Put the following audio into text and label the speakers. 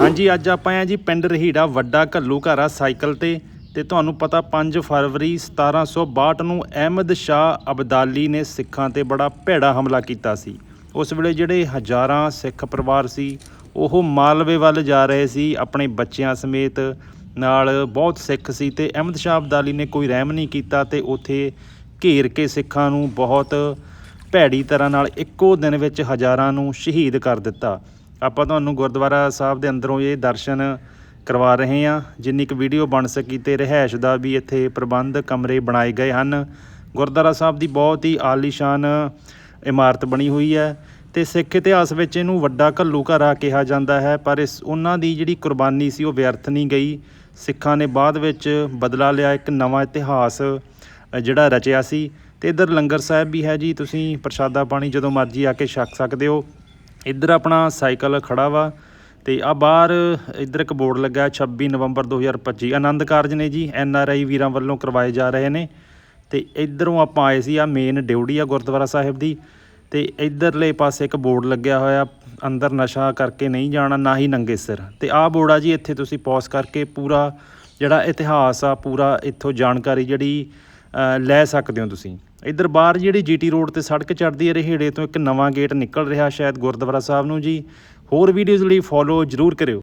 Speaker 1: ਹਾਂਜੀ, ਅੱਜ ਆਪਾਂ ਆ ਜੀ ਪਿੰਡ ਰਹੀੜਾ ਵੱਡਾ ਘੱਲੂ ਘਾਰਾ ਸਾਈਕਲ ਤੇ ਤੇ ਤੁਹਾਨੂੰ ਪਤਾ 5 ਫਰਵਰੀ 1762 ਨੂੰ ਅਹਿਮਦ ਸ਼ਾਹ ਅਬਦਾਲੀ ਨੇ ਸਿੱਖਾਂ ਤੇ ਬੜਾ ਭੈੜਾ ਹਮਲਾ ਕੀਤਾ ਸੀ। ਉਸ ਵੇਲੇ ਜਿਹੜੇ ਹਜ਼ਾਰਾਂ ਸਿੱਖ ਪਰਿਵਾਰ ਸੀ, ਉਹ ਮਾਲਵੇ ਵੱਲ ਜਾ ਰਹੇ ਸੀ, ਆਪਣੇ ਬੱਚਿਆਂ ਸਮੇਤ ਨਾਲ ਬਹੁਤ ਸਿੱਖ ਸੀ ਤੇ ਅਹਿਮਦ ਸ਼ਾਹ ਅਬਦਾਲੀ ਨੇ ਕੋਈ ਰਹਿਮ ਨਹੀਂ ਕੀਤਾ ਤੇ ਉੱਥੇ ਘੇਰ ਕੇ ਸਿੱਖਾਂ ਨੂੰ ਬਹੁਤ ਭੈੜੀ ਤਰ੍ਹਾਂ ਨਾਲ ਇੱਕੋ ਦਿਨ ਵਿੱਚ ਹਜ਼ਾਰਾਂ ਨੂੰ ਸ਼ਹੀਦ ਕਰ ਦਿੱਤਾ। ਆਪਾਂ ਤੁਹਾਨੂੰ ਗੁਰਦੁਆਰਾ ਸਾਹਿਬ ਦੇ ਅੰਦਰੋਂ ਇਹ ਦਰਸ਼ਨ ਕਰਵਾ ਰਹੇ ਹਾਂ, ਜਿੰਨੀ ਕੁ ਵੀਡੀਓ ਬਣ ਸਕੀ ਤੇ ਰਹਿائش ਦਾ ਵੀ ਇੱਥੇ ਪ੍ਰਬੰਧ ਕਮਰੇ ਬਣਾਏ ਗਏ ਹਨ। ਗੁਰਦੁਆਰਾ ਸਾਹਿਬ ਦੀ ਬਹੁਤ ਹੀ ਆਲੀਸ਼ਾਨ ਇਮਾਰਤ ਬਣੀ ਹੋਈ ਹੈ ਤੇ ਸਿੱਖ ਇਤਿਹਾਸ ਵਿੱਚ ਇਹਨੂੰ ਵੱਡਾ ਘੱਲੂ ਘਰ ਆ ਕਿਹਾ ਜਾਂਦਾ ਹੈ, ਪਰ ਇਸ ਉਹਨਾਂ ਦੀ ਜਿਹੜੀ ਕੁਰਬਾਨੀ ਸੀ ਉਹ ਵਿਅਰਥ ਨਹੀਂ ਗਈ। ਸਿੱਖਾਂ ਨੇ ਬਾਅਦ ਵਿੱਚ ਬਦਲਾ ਲਿਆ ਇੱਕ ਨਵਾਂ ਇਤਿਹਾਸ ਜਿਹੜਾ ਰਚਿਆ ਸੀ। ਤੇ ਇਧਰ ਲੰਗਰ ਸਾਹਿਬ ਵੀ ਹੈ ਜੀ, ਤੁਸੀਂ ਪ੍ਰਸ਼ਾਦਾ ਪਾਣੀ ਜਦੋਂ ਮਰਜ਼ੀ ਆ ਕੇ ਛਕ ਸਕਦੇ ਹੋ। ਇੱਧਰ ਆਪਣਾ ਸਾਈਕਲ ਖੜਾ ਵਾ ਤੇ ਆ ਬਾਹਰ ਇੱਧਰ ਇੱਕ ਬੋਰਡ ਲੱਗਾ ਹੈ, 26 ਨਵੰਬਰ 2025 ਆਨੰਦ ਕਾਰਜ ਨੇ ਜੀ ਐਨ ਆਰ ਆਈ ਵੀਰਾਂ ਵੱਲੋਂ ਕਰਵਾਏ ਜਾ ਰਹੇ ਨੇ। ਤੇ ਇੱਧਰੋਂ ਆਪਾਂ ਆਏ ਸੀ ਆ ਮੇਨ ਡਿਊਟੀ ਆ ਗੁਰਦੁਆਰਾ ਸਾਹਿਬ ਦੀ। ਤੇ ਇੱਧਰਲੇ ਪਾਸੇ ਇੱਕ ਬੋਰਡ ਲੱਗਿਆ ਹੋਇਆ ਅੰਦਰ ਨਸ਼ਾ ਕਰਕੇ ਨਹੀਂ ਜਾਣਾ ਨਾ ਹੀ ਨੰਗੇ ਸਿਰ। ਤੇ ਆਹ ਬੋਰਡ ਆ ਜੀ ਇੱਥੇ ਤੁਸੀਂ ਪੌਸ ਕਰਕੇ ਪੂਰਾ ਜਿਹੜਾ ਇਤਿਹਾਸ ਆ ਪੂਰਾ ਇੱਥੋਂ ਜਾਣਕਾਰੀ ਜਿਹੜੀ ਲੈ ਸਕਦੇ ਹੋ ਤੁਸੀਂ। ਇੱਧਰ ਬਾਹਰ ਜਿਹੜੀ ਜੀਟੀ ਰੋਡ ਤੇ ਸੜਕ ਚੜਦੀ ਹੈ, ਰਹੇੜੇ ਤੋਂ ਇੱਕ ਨਵਾਂ ਗੇਟ ਨਿਕਲ ਰਿਹਾ ਸ਼ਾਇਦ ਗੁਰਦੁਆਰਾ ਸਾਹਿਬ ਨੂੰ ਜੀ। ਹੋਰ ਵੀਡੀਓਜ਼ ਲਈ ਫੋਲੋ ਜ਼ਰੂਰ ਕਰਿਓ।